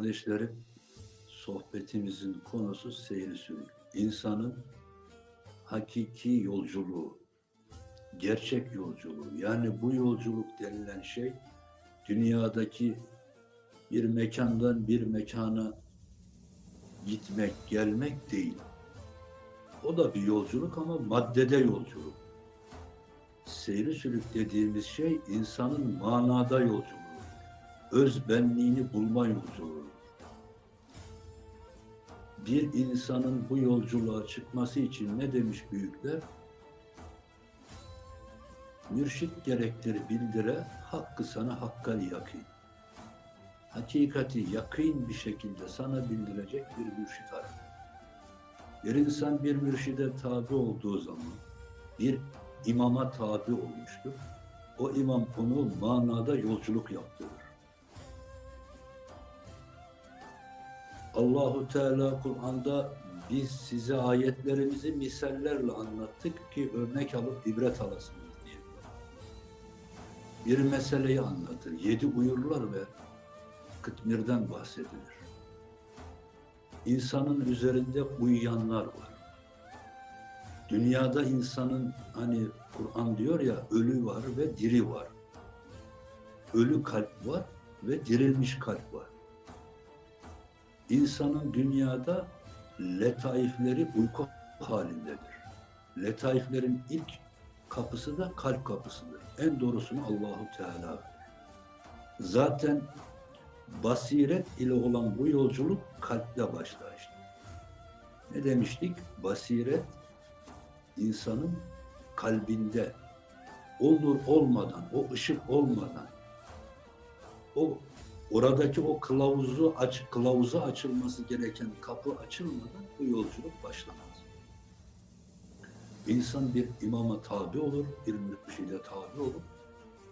kardeşlerim, sohbetimizin konusu seyri sülük. İnsanın hakiki yolculuğu, gerçek yolculuğu. Yani bu yolculuk denilen şey dünyadaki bir mekandan bir mekana gitmek, gelmek değil. O da bir yolculuk ama maddede yolculuk. Seyri sülük dediğimiz şey insanın manada yolculuğu. Öz benliğini bulma yolculuğu. Bir insanın bu yolculuğa çıkması için ne demiş büyükler? Mürşit gerektir bildire, hakkı sana hakkal yakın. Hakikati yakın bir şekilde sana bildirecek bir mürşit arar. Bir insan bir mürşide tabi olduğu zaman bir imama tabi olmuştur. O imam onu manada yolculuk yaptırır. Allahu Teala Kur'an'da biz size ayetlerimizi misallerle anlattık ki örnek alıp ibret alasınız diye. Bir meseleyi anlatır. Yedi uyurlar ve kıtmirden bahsedilir. İnsanın üzerinde uyuyanlar var. Dünyada insanın hani Kur'an diyor ya ölü var ve diri var. Ölü kalp var ve dirilmiş kalp var. İnsanın dünyada letaifleri uyku halindedir. Letaiflerin ilk kapısı da kalp kapısıdır. En doğrusunu Allahu Teala. Zaten basiret ile olan bu yolculuk kalple başlar işte. Ne demiştik? Basiret insanın kalbinde o nur olmadan, o ışık olmadan, o oradaki o kılavuzu aç, kılavuza açılması gereken kapı açılmadan bu yolculuk başlamaz. İnsan bir imama tabi olur, bir mürşide tabi olur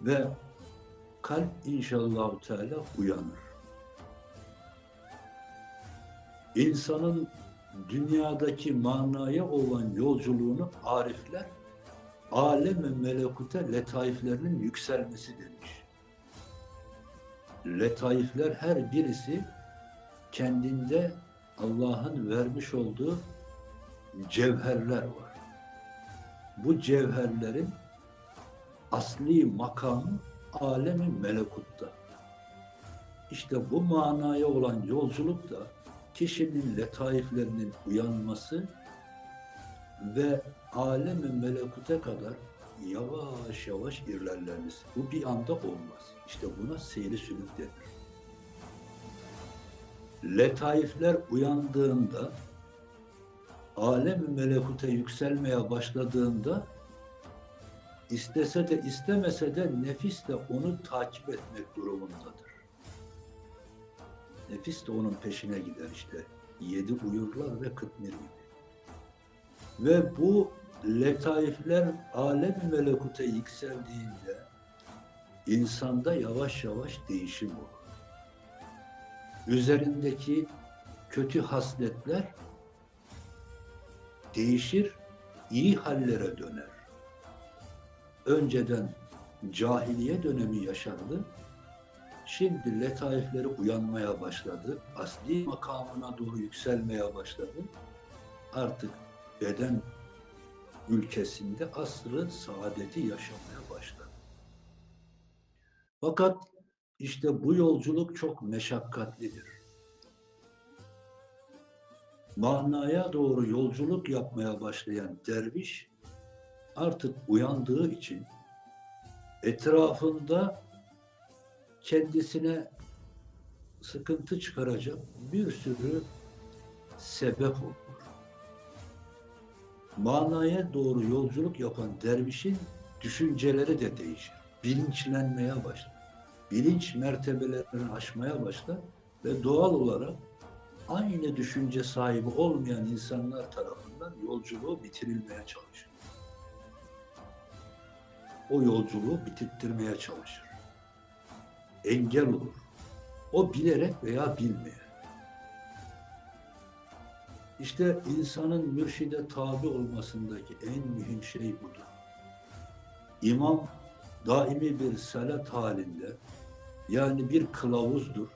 ve kalp inşallah Teala uyanır. İnsanın dünyadaki manaya olan yolculuğunu arifler alem-i melekute letaiflerinin yükselmesi demiş. Letaifler her birisi kendinde Allah'ın vermiş olduğu cevherler var. Bu cevherlerin asli makamı alemi melekutta. İşte bu manaya olan yolculuk da kişinin letaiflerinin uyanması ve alemi melekute kadar yavaş yavaş ilerlemesi. Bu bir anda olmaz. İşte buna seyri sülük denir. Letaifler uyandığında alemi melekute yükselmeye başladığında istese de istemese de nefis de onu takip etmek durumundadır. Nefis de onun peşine gider işte. Yedi uyurlar ve kıtmir gibi. Ve bu letaifler alem melekute yükseldiğinde insanda yavaş yavaş değişim olur. Üzerindeki kötü hasletler değişir, iyi hallere döner. Önceden cahiliye dönemi yaşandı, Şimdi letaifleri uyanmaya başladı. Asli makamına doğru yükselmeye başladı. Artık beden ülkesinde asrı saadeti yaşamaya başladı. Fakat işte bu yolculuk çok meşakkatlidir. Manaya doğru yolculuk yapmaya başlayan derviş artık uyandığı için etrafında kendisine sıkıntı çıkaracak bir sürü sebep olur. Manaya doğru yolculuk yapan dervişin düşünceleri de değişir. Bilinçlenmeye başlar. Bilinç mertebelerini aşmaya başlar ve doğal olarak aynı düşünce sahibi olmayan insanlar tarafından yolculuğu bitirilmeye çalışır. O yolculuğu bitirttirmeye çalışır engel olur. O bilerek veya bilmeye. İşte insanın mürşide tabi olmasındaki en mühim şey budur. İmam daimi bir salat halinde yani bir kılavuzdur.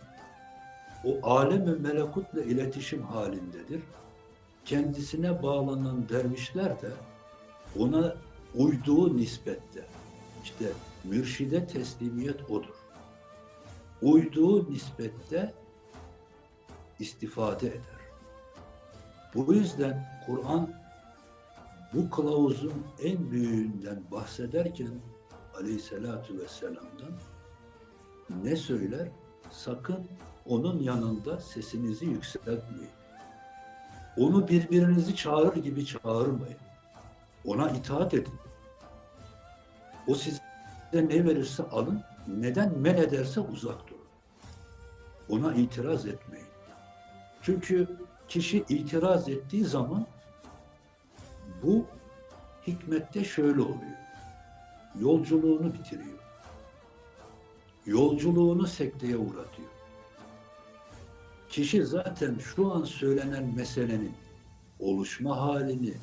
o alem-i melekutla iletişim halindedir. Kendisine bağlanan dervişler de ona uyduğu nispette işte mürşide teslimiyet odur. Uyduğu nispette istifade eder. Bu yüzden Kur'an bu kılavuzun en büyüğünden bahsederken aleyhissalatu vesselam'dan ne söyler? Sakın onun yanında sesinizi yükseltmeyin. Onu birbirinizi çağırır gibi çağırmayın. Ona itaat edin. O size ne verirse alın, neden men ederse uzak durun. Ona itiraz etmeyin. Çünkü kişi itiraz ettiği zaman bu hikmette şöyle oluyor. Yolculuğunu bitiriyor. Yolculuğunu sekteye uğratıyor. Kişi zaten şu an söylenen meselenin oluşma halini,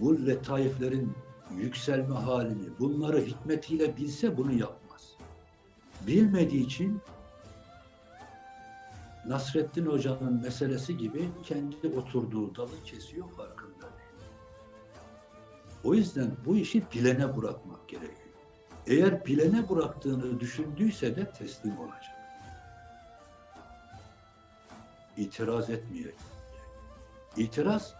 bu letaiflerin yükselme halini, bunları hikmetiyle bilse bunu yapmaz. Bilmediği için Nasreddin Hoca'nın meselesi gibi kendi oturduğu dalı kesiyor farkında değil. O yüzden bu işi bilene bırakmak gerekiyor. Eğer bilene bıraktığını düşündüyse de teslim olacak. İtiraz etmeyecek. İtiraz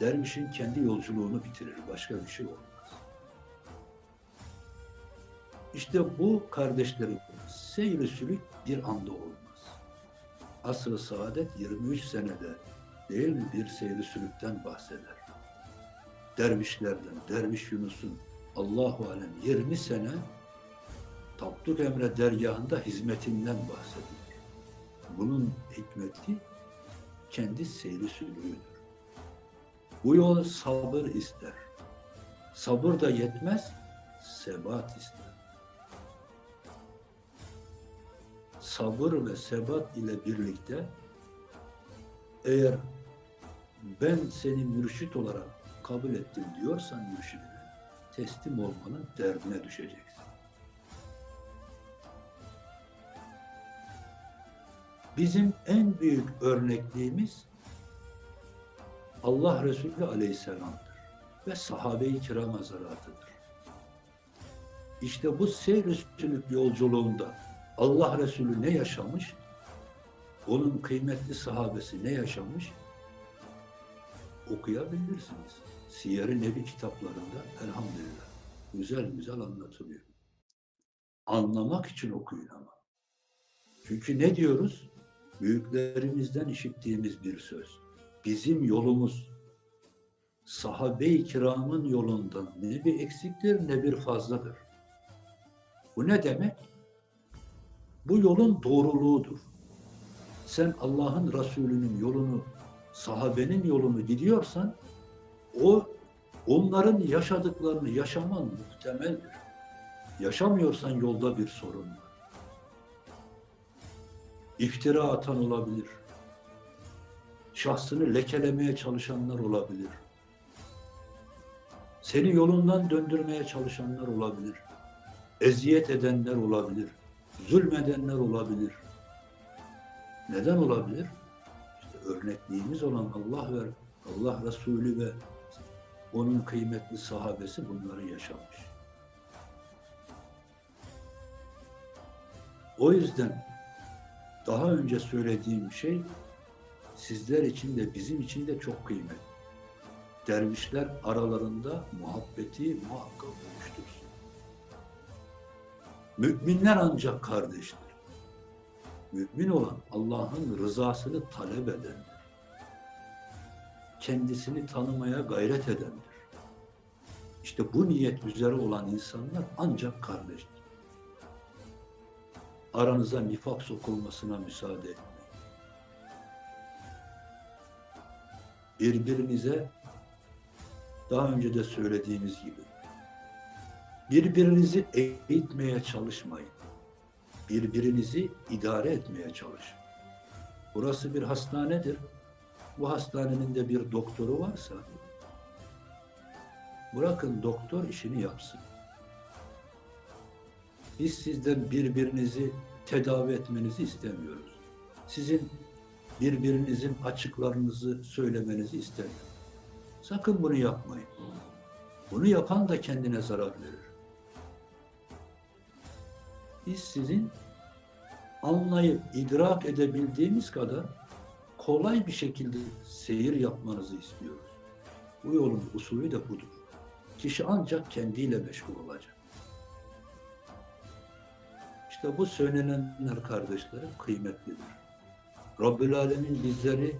dervişin kendi yolculuğunu bitirir. Başka bir şey olmaz. İşte bu kardeşlerim seyri sülük bir anda olmaz. Asr-ı saadet 23 senede değil mi bir seyri sülükten bahseder. Dervişlerden, Derviş Yunus'un Allahu Alem 20 sene Tapduk Emre dergahında hizmetinden bahsedilir. Bunun hikmeti kendi seyri sülüğüdür. Bu yol sabır ister. Sabır da yetmez, sebat ister. Sabır ve sebat ile birlikte eğer ben seni mürşit olarak kabul ettim diyorsan mürşidine teslim olmanın derdine düşeceksin. Bizim en büyük örnekliğimiz Allah Resulü Aleyhisselam'dır ve sahabe-i kiram hazaratıdır. İşte bu seyr yolculuğunda Allah Resulü ne yaşamış? Onun kıymetli sahabesi ne yaşamış? Okuyabilirsiniz. Siyer-i Nebi kitaplarında elhamdülillah güzel güzel anlatılıyor. Anlamak için okuyun ama. Çünkü ne diyoruz? Büyüklerimizden işittiğimiz bir söz. Bizim yolumuz sahabe-i kiramın yolundan ne bir eksiktir ne bir fazladır. Bu ne demek? Bu yolun doğruluğudur. Sen Allah'ın Resulü'nün yolunu, sahabenin yolunu gidiyorsan o onların yaşadıklarını yaşaman muhtemeldir. Yaşamıyorsan yolda bir sorun var. İftira atan olabilir. Şahsını lekelemeye çalışanlar olabilir. Seni yolundan döndürmeye çalışanlar olabilir. Eziyet edenler olabilir. Zulmedenler olabilir. Neden olabilir? İşte örnekliğimiz olan Allah ve Allah Resulü ve onun kıymetli sahabesi bunları yaşamış. O yüzden daha önce söylediğim şey sizler için de bizim için de çok kıymetli. Dervişler aralarında muhabbeti muhakkak oluştursun. Müminler ancak kardeştir. Mümin olan Allah'ın rızasını talep edendir. Kendisini tanımaya gayret edendir. İşte bu niyet üzere olan insanlar ancak kardeştir. Aranıza nifak sokulmasına müsaade etmeyin. Birbirinize daha önce de söylediğimiz gibi birbirinizi eğitmeye çalışmayın. Birbirinizi idare etmeye çalışın. Burası bir hastanedir. Bu hastanenin de bir doktoru varsa bırakın doktor işini yapsın. Biz sizden birbirinizi tedavi etmenizi istemiyoruz. sizin birbirinizin açıklarınızı söylemenizi isterim. Sakın bunu yapmayın. Bunu yapan da kendine zarar verir. Biz sizin anlayıp idrak edebildiğimiz kadar kolay bir şekilde seyir yapmanızı istiyoruz. Bu yolun usulü de budur. Kişi ancak kendiyle meşgul olacak. İşte bu söylenenler kardeşlerim kıymetlidir. Rabbül Alemin bizleri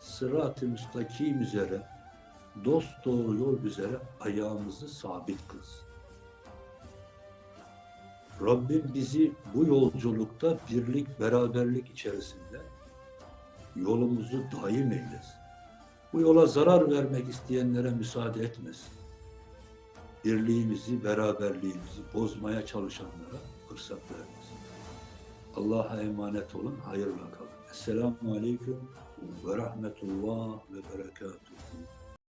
sırat-ı müstakim üzere, dost doğru yol üzere ayağımızı sabit kılsın. Rabbim bizi bu yolculukta birlik, beraberlik içerisinde yolumuzu daim eylesin. Bu yola zarar vermek isteyenlere müsaade etmesin. Birliğimizi, beraberliğimizi bozmaya çalışanlara fırsat vermesin. Allah'a emanet olun, hayırla kalın. Esselamu Aleyküm ve Rahmetullah ve Berekatuhu.